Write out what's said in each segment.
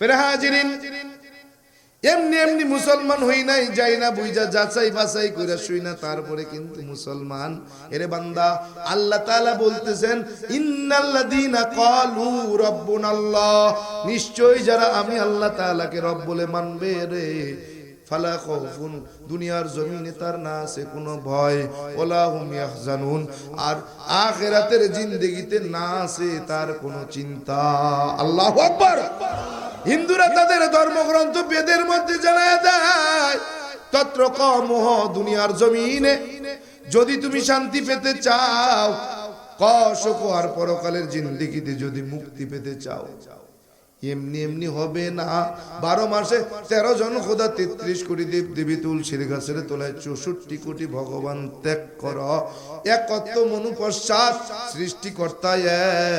ফের হাজিরিন। এমনি এমনি মুসলমান হই নাই, যাই না বুঝা যাচাই বাছাই করে শুই না, তারপরে কিন্তু মুসলমান। এরে বান্দা, আল্লাহ তাআলা বলতেছেন, ইন্নাল্লাযীনা ক্বালু রাব্বুনাল্লাহ। নিশ্চয় যারা আমি আল্লাহ তাআলাকে রব বলে মানবে রে। ফালা দুনিয়ার জমিনে তার না আছে কোনো ভয়। ওলা হুম ইয়াহজানুন। আর না আছে তার কোনো চিন্তা। আকবার। হিন্দুরা তাদের ধর্মগ্রন্থ বেদের মধ্যে জানায় দেয় তত্র কমহ দুনিয়ার জমিনে। যদি তুমি শান্তি পেতে চাও কশক আর পরকালের জিন্দিগিতে যদি মুক্তি পেতে চাও। এমনি এমনি হবে না। বারো মাসে তেরো জন খোদা তেত্রিশ কোটি দেব দেবী তুলসীর গাছের তোলায় চৌষট্টি কোটি ভগবান ত্যাগ কর। একত্ব মনু পশ্চাৎ সৃষ্টিকর্তা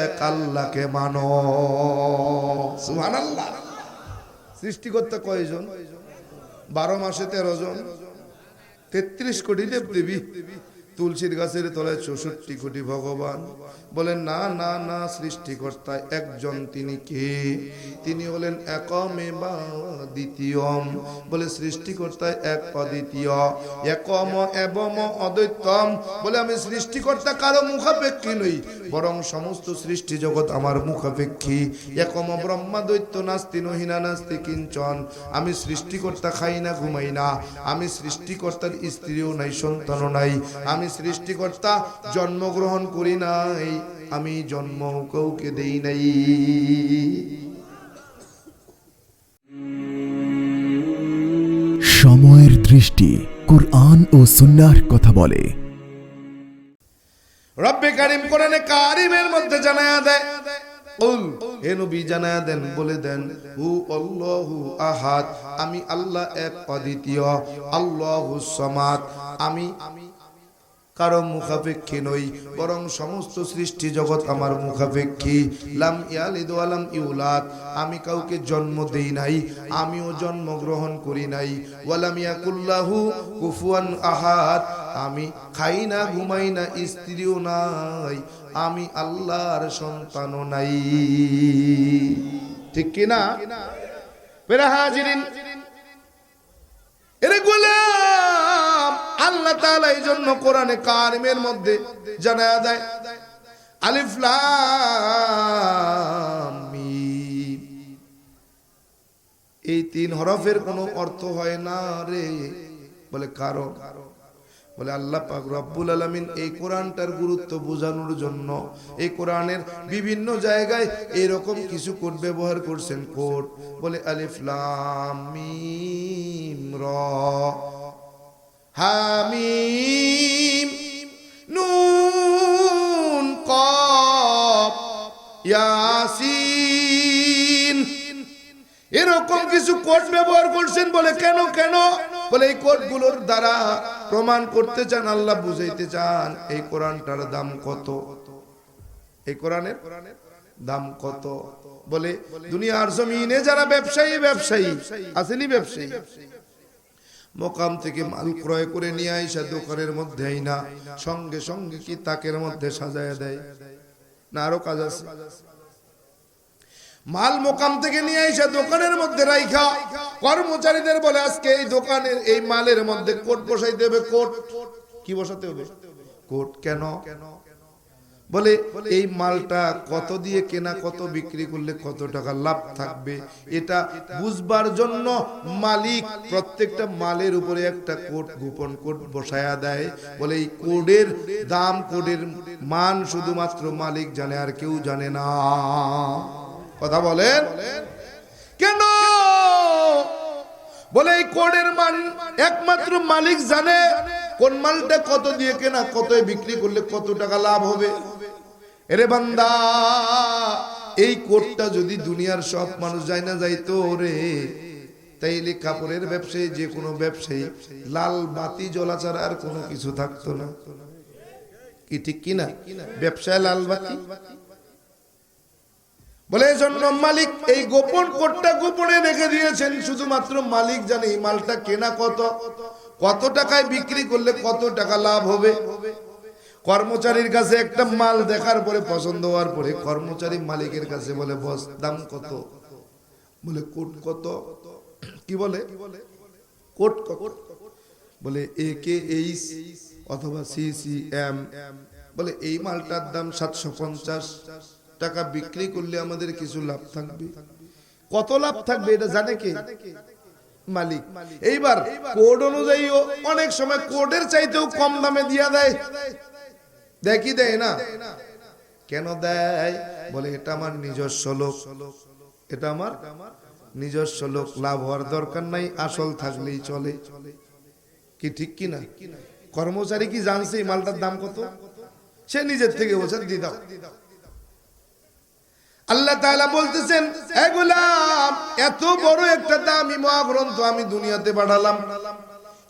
এক আল্লাহকে মানো। সুহান আল্লাহ সৃষ্টিকর্তা কয়জন? বারো মাসে তেরো জন। তেত্রিশ কোটি দেব দেবী তুলসীর গাছের তলায় চৌষট্টি কোটি ভগবান। বলেন, না না না, সৃষ্টিকর্তা, একজন তিনি কে? তিনি হলেন একমে বা দ্বিতীয়ম। বলে, সৃষ্টিকর্তা এক অদ্বিতীয় একম এবং অদ্বৈতম। বলে, আমি সৃষ্টিকর্তা, কারও মুখাপেক্ষী নই, বরং সমস্ত সৃষ্টি জগৎ আমার মুখাপেক্ষী। একম ব্রহ্মা দৈত্য নাস্তি, নহিনা নাস্তি, কিঞ্চন। আমি সৃষ্টিকর্তা, খাই না, ঘুমাই না। আমি সৃষ্টিকর্তার স্ত্রীও নাই, সন্তানও নাই। আমি সৃষ্টিকর্তা, জন্মগ্রহণ করি নাই। আমি জন্ম কাউকে দেই নাই। সময়ের দৃষ্টি কোরআন ও সুন্নাহর কথা বলে। রব্বে কারিম কোরআনে কারিমের মধ্যে জানায়া দেয় কুল হে নবী জানায়া দেন বলে দেন হু আল্লাহু আহাদ আমি আল্লাহ এক অদ্বিতীয় আল্লাহু সামাদ আমি কারও মুখাপেক্ষী নই, বরং সমস্ত সৃষ্টি জগৎ আমার মুখাপেক্ষী। লাম ইয়ালিদ ওয়ালাম ইউলাদ, আমি কাউকে জন্ম দেই নাই, আমিও জন্ম গ্রহণ করি নাই। ওয়ালাম ইয়াকুল্লাহু কুফুয়ান আহাদ, আমি খাই না ঘুমাই না স্ত্রীও নাই, আমি আল্লাহর সন্তানও নাই। ঠিক কি না পেরা হাজিরিন। এরে গোলাম! আল্লাহ তাআলা এই জন্য কোরআনে কারিমের মধ্যে জানায়া দেয়, আলিফ লাম মিম। এই তিন হরফের কোনো অর্থ হয় না রে, বলে কারও বলে আল্লাহ পাক রব্বুল আলামিন এই কোরআনটার গুরুত্ব বোঝানোর জন্য এই কোরআনের বিভিন্ন জায়গায় এরকম কিছু কোড ব্যবহার করছেন, কোড। বলে আলিফ লাম মিম র। হামিম, নুন কফ ইয়াসিন। এরকম কিছু কোড ব্যবহার করছেন বলে কেন কেন? বলে এই কোডগুলোর দ্বারা প্রমাণ করতে চান, আল্লাহ বুঝাইতে চান, এই কোরআনটার দাম কত? এই কোরআনের দাম কত? বলে, দুনিয়ার জমিনে যারা ব্যবসায়ী ব্যবসায়ী, আসেনি ব্যবসায়ী। মোকাম থেকে মাল ক্রয় করে নিয়ে আইসা দোকানের মধ্যে না, সঙ্গে সঙ্গে কি তাকের মধ্যে সাজায় দেয়? না, আরও কাজ আছে। মাল মোকাম থেকে নিয়ে এসে দোকানের মধ্যে রাইখা, কর্মচারীদের বলে আজকে এই দোকানের, এই মালের মধ্যে কোট বসাই দেবে কোট। কি বসাতে হবে? কোট। কেন কেন? বলে, এই মালটা কত দিয়ে কেনা, কত বিক্রি করলে কত টাকা লাভ থাকবে? এটা বুঝবার জন্য মালিক প্রত্যেকটা মালের উপরে একটা কোট, গোপন কোট বসায়া দেয়। বলে, এই কোডের দাম, কোডের মান শুধুমাত্র মালিক জানে আর কেউ জানে না। কথা বলেন? কেন? বলে, এই কোডের মান একমাত্র মালিক জানে কোন মালটা কত দিয়ে কেনা কত বিক্রি করলে কত টাকা লাভ হবে? এরে বান্দা, এই কোডটা যদি দুনিয়ার সব মানুষ যায় না যাইতো রে, তাইলে কাপড়ের ব্যবসায়ী যে কোনো ব্যবসায়ী, লাল বাতি ছাড়া আর কোনো কিছু থাকতো না। কি ঠিক কিনা ব্যবসায় লাল বাতি? বলে জন্য মালিক এই গোপন কোটটা গোপনে রেখে দিয়েছেন, শুধুমাত্র মালিক জানে এই মালটা কেনা কত কত টাকায় বিক্রি করলে কত টাকা লাভ হবে। কর্মচারীর কাছে একটা মাল দেখার পরে, পছন্দ হওয়ার পরে কর্মচারী মালিকের কাছে বলে, বস, দাম কত? বলে, কোট কত? কি বলে? কোট কত? বলে, এ কে এইচ অথবা সি সি এম। বলে, এই মালটার দাম সাতশো পঞ্চাশ। টাকা বিক্রি করলে আমাদের কিছু লাভ থাকবে। কত লাভ থাকবে এটা জানে কে? মালিক। এইবার কোড অনুযায়ী অনেক সময় কোডের চাইতেও কম দামে দিয়া দেয়। দেখি দেয় না? কেন দেয়? বলে, এটা আমার নিজস্ব লোক। এটা আমার নিজস্ব লোক। লাভ হওয়ার দরকার নাই, আসল থাকলেই চলে। কি ঠিক কি না? কর্মচারী কি জানছে এই মালটার দাম কত? সে নিজের থেকে বলছে, দি দাও। আল্লাহ তাআলা বলতেছেন, এ এত বড় একটা দামি মহাগ্রন্থ আমি দুনিয়াতে পাঠালাম।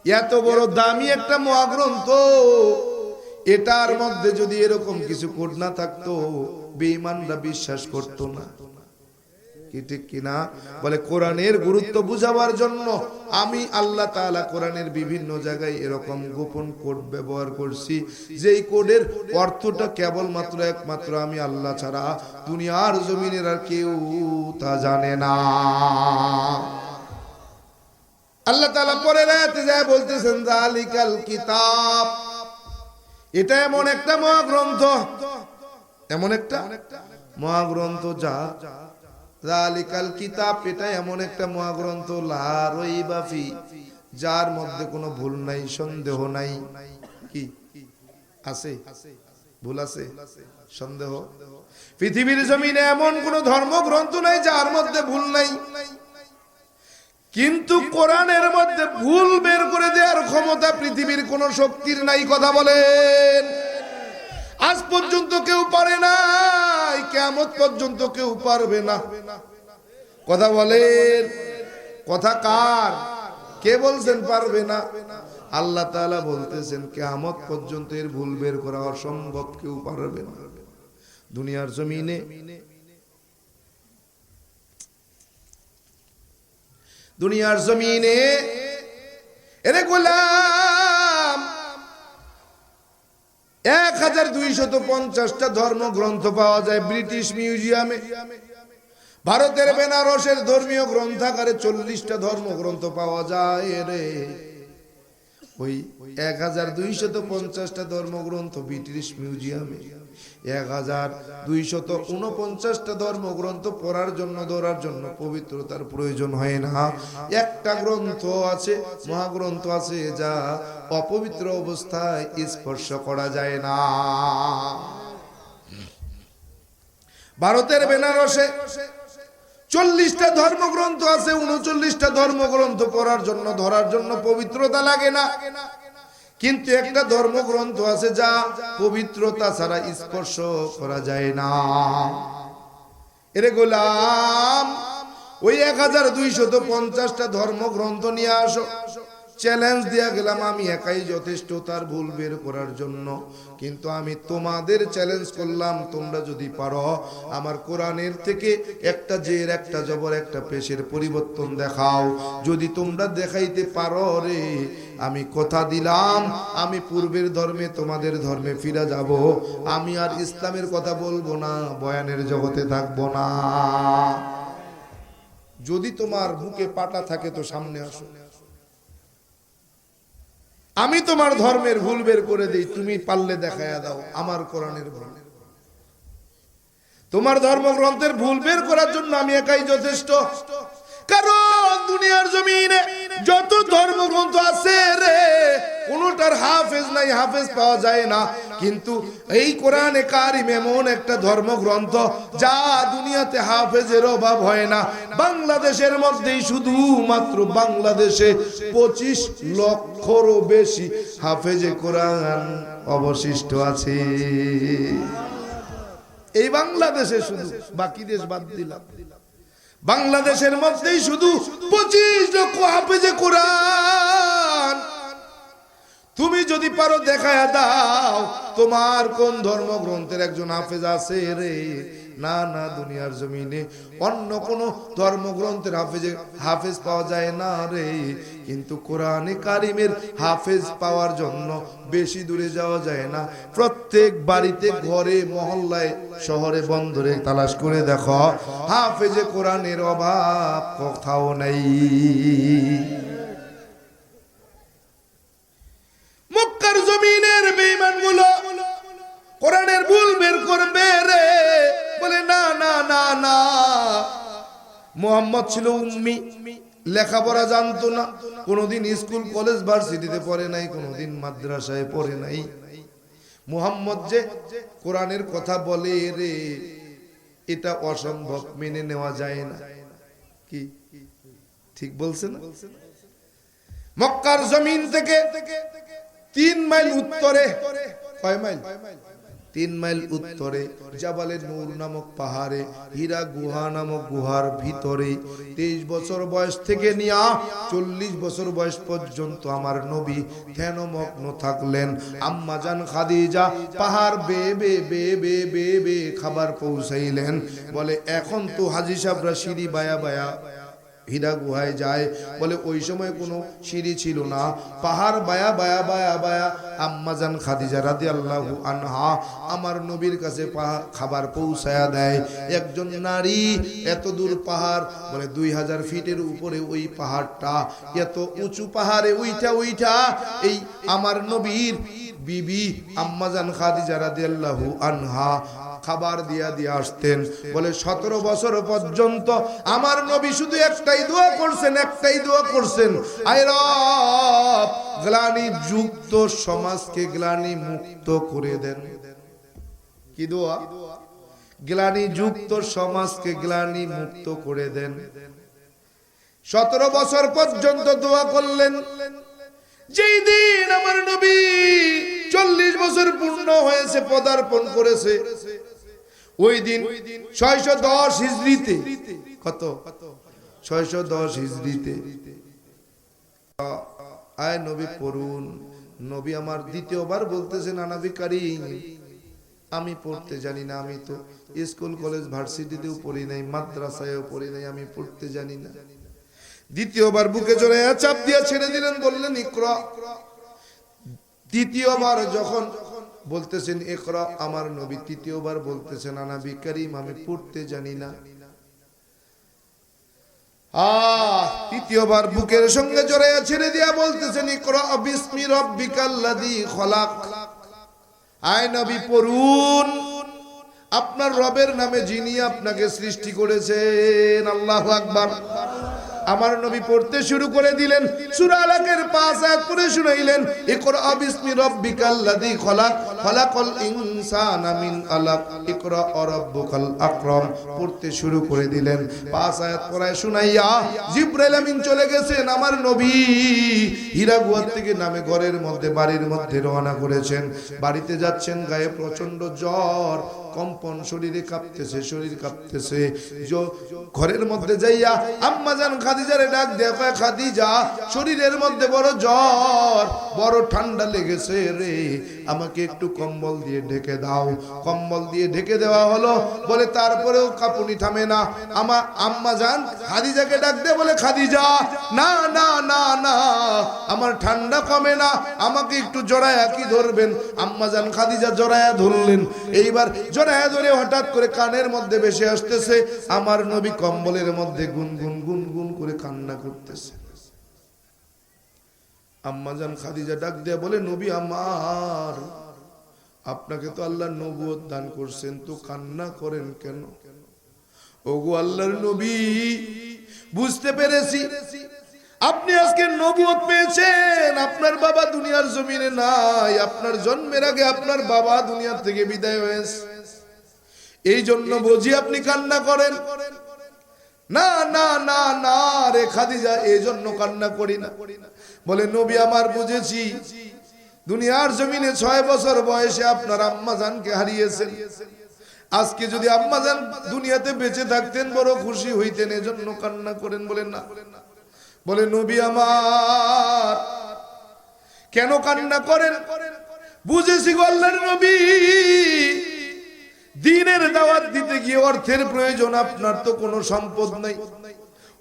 এত বড় দামি একটা মহাগ্রন্থ এটার মধ্যে যদি এরকম কিছু কোড না থাকতো, বেঈমানরা বিশ্বাস করতো না। বলে কোরআনের গুরুত্ব বুঝাবার জন্য আমি আল্লাহ কোরআনের বিভিন্ন জায়গায় এরকম গোপন কোড ব্যবহার করছি। কোডের অর্থটা কেবলমাত্র একমাত্র আমি আল্লাহ ছাড়া দুনিয়ার জমিনের আর কেউ তা জানে না। আল্লাহ তাআলা পরে রাতে যায় বলতেছেন জালিকাল কিতাব। এটা এমন একটা মহাগ্রন্থ। এমন একটা মহাগ্রন্থ যা জালিকাল কিতাব, এটা এমন একটা মহাগ্রন্থ। লা রইবা ফি, যার মধ্যে কোনো ভুল নাই, সন্দেহ নাই। কি? আছে? ভুল আছে? সন্দেহ? পৃথিবীর জমিনে এমন কোন ধর্মগ্রন্থ নাই, যার মধ্যে ভুল নাই। কিন্তু কোরআনের মধ্যে ভুল বের করে দেওয়ার ক্ষমতা পৃথিবীর কোন শক্তির নাই, কথা বলেন। আজ পর্যন্ত কেউ পারে নাই কেমন পর্যন্ত কেউ পারবে না। কথা বলেন। কথা কার? কে বলছেন পারবে না? আল্লাহ তাআলা বলতেছেন, কেয়ামত পর্যন্ত এর ভুল বের করা অসম্ভব, কেউ পারবে না। দুনিয়ার জমিনে দুনিয়ার জমিনে। এরে গোলাম, এক হাজার দুইশত পঞ্চাশটা ধর্মগ্রন্থ পাওয়া যায় ব্রিটিশ মিউজিয়ামে। ভারতের বেনারসের ধর্মীয় গ্রন্থাগারে চল্লিশটা ধর্মগ্রন্থ পাওয়া যায় রে। ওই এক হাজার দুইশত পঞ্চাশটা ধর্মগ্রন্থ ব্রিটিশ মিউজিয়ামে। এক হাজার দুইশত উনপঞ্চাশটা ধর্মগ্রন্থ পড়ার জন্য, ধরার জন্য পবিত্রতার প্রয়োজন হয় না। একটা গ্রন্থ আছে, মহাগ্রন্থ আছে, যা অপবিত্র অবস্থায় স্পর্শ করা যায় না। ভারতের বেনারসে চল্লিশটা ধর্মগ্রন্থ আছে, উনচল্লিশটা ধর্মগ্রন্থ পড়ার জন্য, ধরার জন্য পবিত্রতা লাগে না। কিন্তু একটা ধর্মগ্রন্থ আছে যা পবিত্রতা ছাড়া স্পর্শ করা যায় না। এরে গোলাম, ওই এক হাজার দুইশত পঞ্চাশটা ধর্মগ্রন্থ নিয়ে আসো। চ্যালেঞ্জ দিয়া গেলাম, আমি একাই যথেষ্ট তার ভুল বের করার জন্য। কিন্তু আমি তোমাদের চ্যালেঞ্জ করলাম, তোমরা যদি পারো, আমার কোরআনের থেকে একটা জের, একটা জবর, একটা পেশের পরিবর্তন দেখাও। যদি তোমরা দেখাইতে পারো রে, আমি কথা দিলাম, আমি পূর্বের ধর্মে তোমাদের ধর্মে ফিরা যাব। আমি আর ইসলামের কথা বলব না, বয়ানের জগতে থাকব না। যদি তোমার বুকে পাটা থাকে তো সামনে আসো। আমি তোমার ধর্মের ভুল বের করে দিই, তুমি পারলে দেখাইয়া দাও, আমার কোরআনের ভুল। তোমার ধর্মগ্রন্থের ভুল বের করার জন্য আমি একাই যথেষ্ট। কারণ দুনিয়ার জমিনে যত ধর্মগ্রন্থ আছে রে, কোনটার হাফেজ নাই, হাফেজ পাওয়া যায় না। কিন্তু এই কোরআনে কারিম এমন একটা ধর্মগ্রন্থ, যা দুনিয়াতে হাফেজের অভাব হয় না। বাংলাদেশের মধ্যেই শুধু মাত্র বাংলাদেশে পঁচিশ লক্ষরও বেশি হাফেজে কোরআন অবশিষ্ট আছে। এই বাংলাদেশে শুধু, বাকি দেশ বাদ দিলাম। বাংলাদেশের মধ্যেই শুধু পঁচিশ লক্ষ হাফেজে কোরআন। তুমি যদি পারো দেখায় দাও, তোমার কোন ধর্মগ্রন্থের একজন হাফেজ আছে রে? না না, দুনিয়ার জমিনে অন্য কোনো ধর্মগ্রন্থের হাফেজে, হাফেজ পাওয়া যায় না রে। কিন্তু কোরআনে কারিমের হাফেজ পাওয়ার জন্য বেশি দূরে যাওয়া যায় না। প্রত্যেক বাড়িতে, ঘরে, মহল্লায়, শহরে, বন্দরে তালাশ করে দেখো, হাফেজে কোরআনের অভাব কোথাও নেই। মোহাম্মদ ছিল উম্মি, লেখাপড়া জানতো না, কোনোদিন স্কুল, কলেজ, ভার্সিটিতে পড়ে নাই, কোনোদিন মাদ্রাসায় পড়ে নাই। মুহাম্মদ যে কোরআনের কথা বলে রে, এটা অসম্ভব, মেনে নেওয়া যায় না। কি? ঠিক বলছে না? মক্কার জমিন থেকে তিন মাইল উত্তরে, কয় মাইল? তিন মাইল উত্তরে জাবালে নূর নামক পাহাড়ে, হীরা গুহা নামক গুহার ভিতরে। তেইশ বছর বয়স থেকে নিয়া চল্লিশ বছর বয়স পর্যন্ত আমার নবী ধ্যানমগ্ন থাকলেন? আম্মা জান খাদিজা পাহাড় বে বে বে বে বে বে খাবার পৌঁছাইলেন। বলে, এখন তো হাজি সাহরা সিঁড়ি বায়া বায়া হীরা গুহায় যায়। বলে, ওই সময় কোনো সিঁড়ি ছিল না। পাহাড় বায়া বায়া বায়া বায়া আম্মাজান খাদিজা রাদি আল্লাহ আনহা আমার নবীর কাছে খাবার পৌঁছায়া দেয়। একজন নারী এত দূর পাহাড়, বলে, দুই হাজার ফিটের উপরে ওই পাহাড়টা, এত উঁচু পাহাড়ে উইঠা উইঠা এই আমার নবীর বিবি আম্মাজান খাদিজা রাদি আল্লাহ আনহা খাবার দিয়া দিয়ে আসতেন। বলে, সতেরো বছর পর্যন্ত আমার নবী শুধু একটাই দোয়া করছেন, একটাই দোয়া করছেন। আয় গ্লানি যুক্ত সমাজকে গ্লানি মুক্ত করে দেন। কি দোয়া? গ্লানি যুক্ত সমাজকে গ্লানি মুক্ত করে দেন। সতেরো বছর পর্যন্ত দোয়া করলেন। যেই দিন আমার নবী চল্লিশ বছর পূর্ণ হয়েছে, পদার্পণ করেছে। ওই দিন ছয়শো দশ হিজড়িতে। কত? ছয়শো দশ হিজড়িতে। আয় নবী পড়ুন। নবী আমার দ্বিতীয়বার বলতেছেন আনাবি কারিম আমি পড়তে জানি না, আমি তো স্কুল, কলেজ, ভার্সিটিতেও পড়ি নাই, মাদ্রাসায়ও পড়ি নাই, আমি পড়তে জানি না। দ্বিতীয়বার বুকে চড়ে চাপ দিয়ে ছেড়ে দিলেন, বললেন, ইকরা। তৃতীয়বার যখন বলতেছেন একরা আমার নবী তৃতীয়বার বলতেছেন আনাবি করিম আমি পড়তে জানি না। তৃতীয়বার বুকের সঙ্গে জড়াইয়া ছেড়ে দিয়া বলতেছেন খলাক আপনার রবের নামে যিনি আপনাকে সৃষ্টি করেছেন, আল্লাহু আকবার। আমার নবী পড়তে শুরু করে দিলেন। সূরা পাঁচ আয়াত পড়ে শুনাইলেন। খলাক আলাক। পড়তে শুরু করে দিলেন। পাঁচ আয়াত পড়ায় শুনাইয়া জিব্রাইল আমিন চলে গেছেন আমার নবী। হীরা গুহার থেকে নামে ঘরের মধ্যে, বাড়ির মধ্যে রওনা করেছেন। বাড়িতে যাচ্ছেন গায়ে প্রচণ্ড জ্বর। কম্পন, শরীরে কাঁপতেছে, শরীর কাঁপতেছে। ঘরের মধ্যে যাইয়া আম্মা যান খাদিজারে ডাক দেখো খাদিজা, শরীরের মধ্যে বড় জ্বর, বড় ঠান্ডা লেগেছে রে। আমাকে একটু কম্বল দিয়ে ঢেকে দাও। কম্বল দিয়ে ঢেকে দেওয়া হলো, বলে তারপরেও কাঁপুনি থামে না। আমার আম্মা জান খাদিজাকে ডাক দে, বলে, খাদিজা, না না না না, আমার ঠান্ডা কমে না, আমাকে একটু জড়ায়া কি ধরবেন? আম্মা জান খাদিজা জড়ায়া ধরলেন। এইবার জড়ায়া ধরে হঠাৎ করে কানের মধ্যে বেশি আসতেছে, আমার নবী কম্বলের মধ্যে গুনগুন গুনগুন করে কান্না করতেছে। আম্মাজান খাদিজা ডাক দেয়া বলে, নবী আমার, আপনাকে তো আল্লাহ নবুয়ত দান করছেন, তো কান্না করেন কেন? ওগো আল্লাহর নবী, বুঝতে পেরেছি। আপনি আজকে নবুয়ত পেয়েছেন, আপনার বাবা দুনিয়ার জমিনে নাই, আপনার জন্মের আগে আপনার বাবা দুনিয়া থেকে বিদায় হয়েছে। এই জন্য বুঝি আপনি কান্না করেন। না না না না রে খাদিজা এই জন্য কান্না করি না। বলে, নবী আমার বুঝেছি। দুনিয়ার জমিনে ছয় বছর বয়সে আপনার আম্মাজানকে হারিয়েছেন। আজকে যদি আম্মাজান দুনিয়াতে বেঁচে থাকতেন, বড় খুশি হইতেন, এজন্য কান্না করেন বলেন না। বলে, নবী আমার, কেন কান্না করেন? বুঝেছি আল্লাহর নবী। দিনের দাওয়াত দিতে গিয়ে অর্থের প্রয়োজন, আপনার তো কোনো সম্পদ নাই।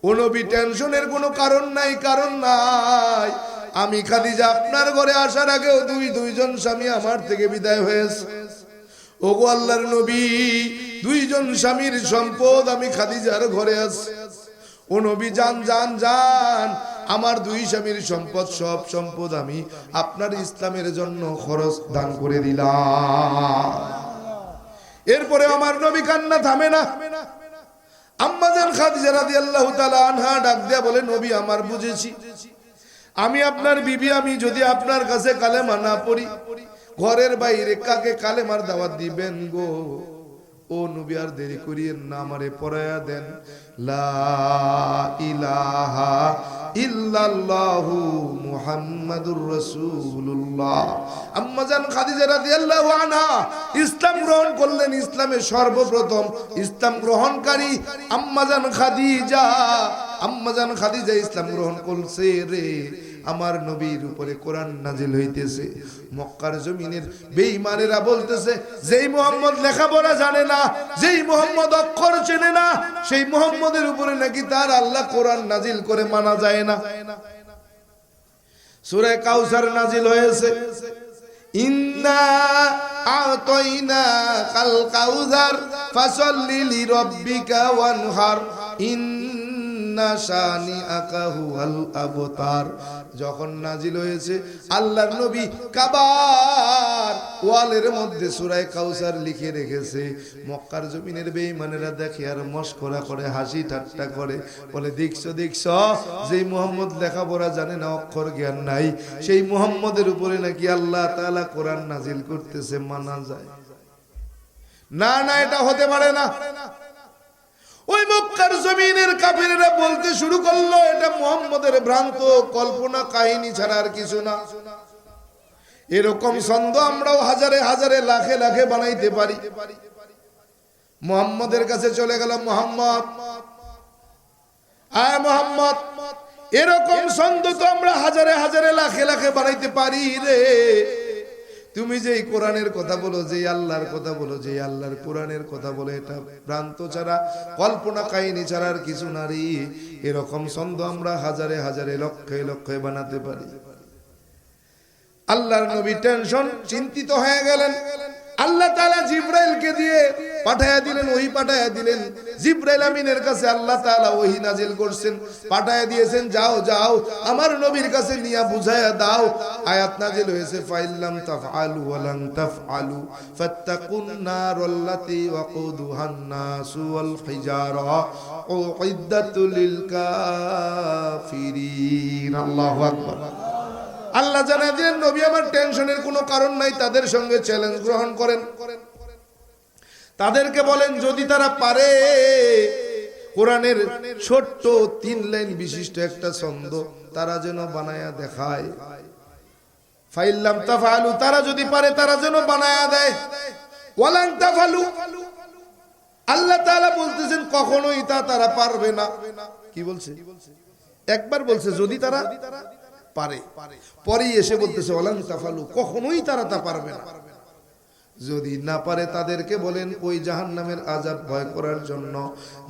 ও নবী টেনশনের কোনো কারণ নাই কারণ নাই। আমি খাদিজা, আপনার ঘরে আসার আগেও দুই, দুইজন স্বামী আমার থেকে বিদায় হয়েছে। ওগো আল্লাহর নবী, দুইজন স্বামীর সম্পদ আমি খাদিজার ঘরে আছি। ও নবী যান যান যান, আমার দুই স্বামীর সম্পদ, সব সম্পদ আমি আপনার ইসলামের জন্য খরচ দান করে দিলাম। এরপরে আমার নবী কান্না থামে না। আম্মাজান আনহা ডাক বলে, নবী, আমার বুঝেছি। আমি আপনার বিবি, আমি যদি আপনার কাছে কালেমা না পড়ি, ঘরের বাইরে কাকে কালেমার দাওয়াত দিবেন গো? ও নবী আর দেরি করিয়েন না আমারে পড়ায়া দেন। লা ইলাহা ইসলাম গ্রহণ করলেন ইসলামের সর্বপ্রথম। ইসলাম গ্রহণকারী আম্মাজান খাদিজা। আম্মাজান খাদিজা ইসলাম গ্রহণ করছে রে। আমার নবীর উপরে কোরআন নাজিল হইতেছে। মক্কার জমিনের বেঈমানেরা বলতেছে, যেই মোহাম্মদ লেখাপড়া জানে না, যেই মোহাম্মদ অক্ষর চেনে না, সেই মোহাম্মদের উপরে নাকি তার আল্লাহ কোরআন নাজিল করে মানা যায় না। সূরা কাউসার নাজিল হয়েছে। ইন্না কাল কাউসার, ফাসাল্লি লিরাব্বিকা ওয়ানহার। ইন্না আবতার। যখন নাজিল হয়েছে নবী কাবার ওয়ালের মধ্যে সূরায়ে কাউসার লিখে রেখেছে। মক্কার জমিনের দেখে আর মস্করা করে, হাসি ঠাট্টা করে। বলে মোহাম্মদ লেখাপড়া জানে না, অক্ষর জ্ঞান নাই। সেই মোহাম্মদের উপরে নাকি আল্লাহ তাআলা কোরআন নাজিল করতেছে, মানা যায়। না না, এটা হতে পারে না। ওই মক্কার জমিনের কাফিরেরা বলতে শুরু করল, এটা মোহাম্মদের ভ্রান্ত কল্পনা, কাহিনী ছাড়া আর কিছু না। এরকম ছন্দ আমরাও হাজারে হাজারে, লাখে লাখে বানাইতে পারি। মোহাম্মদের কাছে চলে গেল মোহাম্মদ। আয় মোহাম্মদ, এরকম ছন্দ তো আমরা হাজারে হাজারে, লাখে লাখে বানাইতে পারি রে। তুমি যে এই কোরআনের কথা বলো, যে আল্লাহর কথা বলো, যে আল্লাহর কোরআনের কথা বলে, এটা ভ্রান্ত ছাড়া, কল্পনা কাহিনী ছাড়া আর কিছু নারী এরকম ছন্দ আমরা হাজারে হাজারে, লক্ষে লক্ষে বানাতে পারি। আল্লাহর নবী টেনশন, চিন্তিত হয়ে গেলেন। আল্লাহ তাআলা জিব্রাইলকে দিয়ে পাঠায়া দিলেন ওহি পাঠায়া দিলেন। জিব্রাইল আমিনের কাছে আল্লাহ তাআলা ওহি নাজিল করছেন। পাঠায়া দিয়েছেন, যাও যাও, আমার নবীর কাছে নিয়া বুঝায়া দাও। আয়াত নাজিল হয়েছে ফাইল্লাম তাফআলু ওয়ালান তাফআলু, ফাত্তাকুন নারাল্লাতী ওয়াকুদুহান নাসু ওয়াল হিজারা উইদ্দাতুল লিল কাফিরিন। আল্লাহু আকবার। আল্লাহ জানা দিলেন নবী আমার টেনশনের কোনো কারণ নাই, তাদের সঙ্গে চ্যালেঞ্জ গ্রহণ করেন। তাদেরকে বলেন, যদি তারা পারে, কোরআনের ছোট্ট তিন লাইন বিশিষ্ট একটা ছন্দ তারা যেন বানায়া দেখায়। ফাইল্লাম তাফালু, তারা যদি পারে, তারা যেন বানায়া দেয়। ওয়ালাং তাফালু, আল্লাহ তাআলা বলতেছেন, কখনোই তা তারা পারবে না। কি বলছে? একবার বলছে, যদি তারা পারে। পরেই এসে বলতেছে ওলাং তাফালু, কখনোই তারা তা পারবে না। যদি না পারে তাদেরকে বলেন, ওই জাহান নামের আজাব ভয় করার জন্য।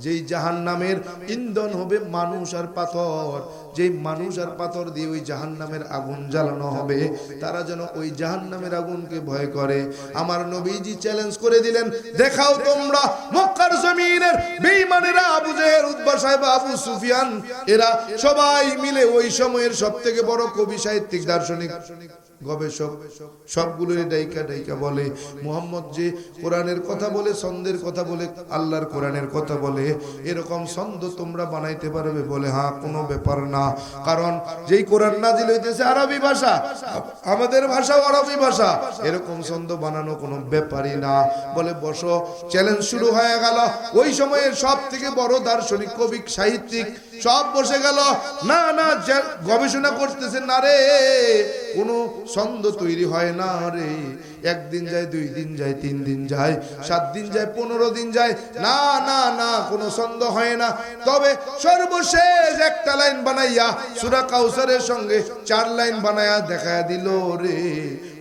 যেই জাহান নামের ইন্ধন হবে মানুষ আর পাথর, যেই মানুষ আর পাথর দিয়ে ওই জাহান নামের আগুন জ্বালানো হবে, তারা যেন ওই জাহান নামের আগুনকে ভয় করে। আমার নবীজি চ্যালেঞ্জ করে দিলেন, দেখাও তোমরা মক্কার জমিনের বেঈমানেরা আবু জেহেল উদ্বা সাহেব, আবু সুফিয়ান, এরা সবাই মিলে ওই সময়ের সব থেকে বড় কবি, সাহিত্যিক, দার্শনিক। গবেষক সবগুলো ডাইকা ডাইকা বলে। মোহাম্মদ যে কোরআনের কথা বলে, ছন্দের কথা বলে, আল্লাহর কোরআনের কথা বলে, এরকম ছন্দ তোমরা বানাইতে পারবে বলে হ্যাঁ কোনো ব্যাপার না। কারণ যেই কোরআন নাজিল হইতেছে আরবি ভাষা, আমাদের ভাষাও আরবি ভাষা, এরকম ছন্দ বানানো কোনো ব্যাপারই না। বলে, বসো চ্যালেঞ্জ শুরু হয়ে গেল। ওই সময়ের সব থেকে বড় দার্শনিক, কবি, সাহিত্যিক, সব বসে গেল। না না গবেষণা করতেছে, না রে। কোনো ছন্দ তৈরি হয় না রে। একদিন যায়, দুই দিন যায়, তিন দিন যায়, সাত দিন যায়, পনেরো দিন যায়। না না না, কোনো ছন্দ হয় না। তবে সর্বশেষ একটা লাইন বানাইয়া সুরা কাউসারের সঙ্গে চার লাইন বানাইয়া দেখা দিল রে।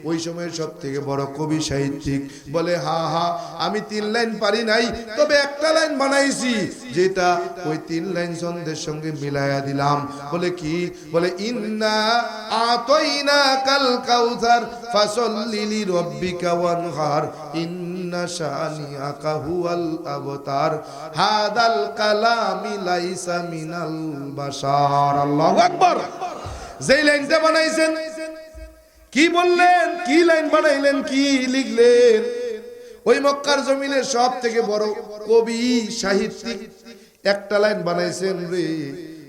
ওই সময়ের সব থেকে বড় কবি সাহিত্যিক। বলে, হা হা, আমি তিন লাইন পারি নাই, তবে একটা লাইন বানাইছি, যেটা ওই তিন লাইন ছন্দের সঙ্গে মিলাইয়া দিলাম। বলে কি? বলে, ইন্না আতইনা কাল কাউসার ফাসল্লিলি রব্বিকা ওয়ানহার, ইন্না শানিয়াকা হুয়াল আবতার, হাদাল কালামি লাইসা মিনাল বাশার। আল্লাহু আকবার। যেই লাইনটা বানাইছেন কি বললেন? কি লাইন বানাইলেন? কি লিখলেন? ওই মক্কার জমিনের সব থেকে বড় কবি, সাহিত্যিক একটা লাইন বানাইছেন রে,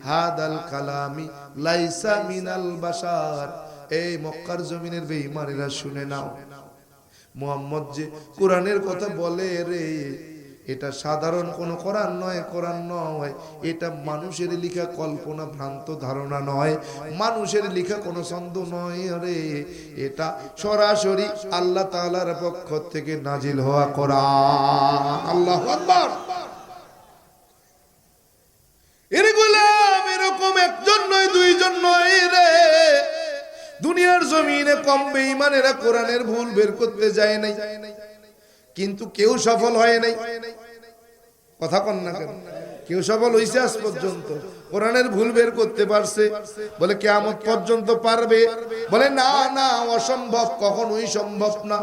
হাদাল কালামি লাইসা মিনাল বাশার। এই মক্কার জমিনের বেঈমানেরা শুনে নাও। মোহাম্মদ যে কোরআনের কথা বলে রে এটা সাধারণ কোনো কোরআন নয় কোরআন নয়। এটা মানুষের লিখা কল্পনা ভ্রান্ত ধারণা নয়। মানুষের লিখা কোনো ছন্দ নয় রে। এটা সরাসরি আল্লাহ তাআলার পক্ষ থেকে নাজিল হওয়া কোরআন। আল্লাহু এর এরকম একজন নয়, দুইজন নয় রে। দুনিয়ার জমিনে কম বেঈমানেরা কোরআনের ভুল বের করতে যায় নাই। কিন্তু কেউ সফল হয় নাই। কথা কন না কেন? কেউ সফল হইছে আজ পর্যন্ত। কোরআনের ভুল বের করতে পারছে। বলে কেয়ামত পর্যন্ত পারবে। বলে না না, অসম্ভব, কখনোই সম্ভব না।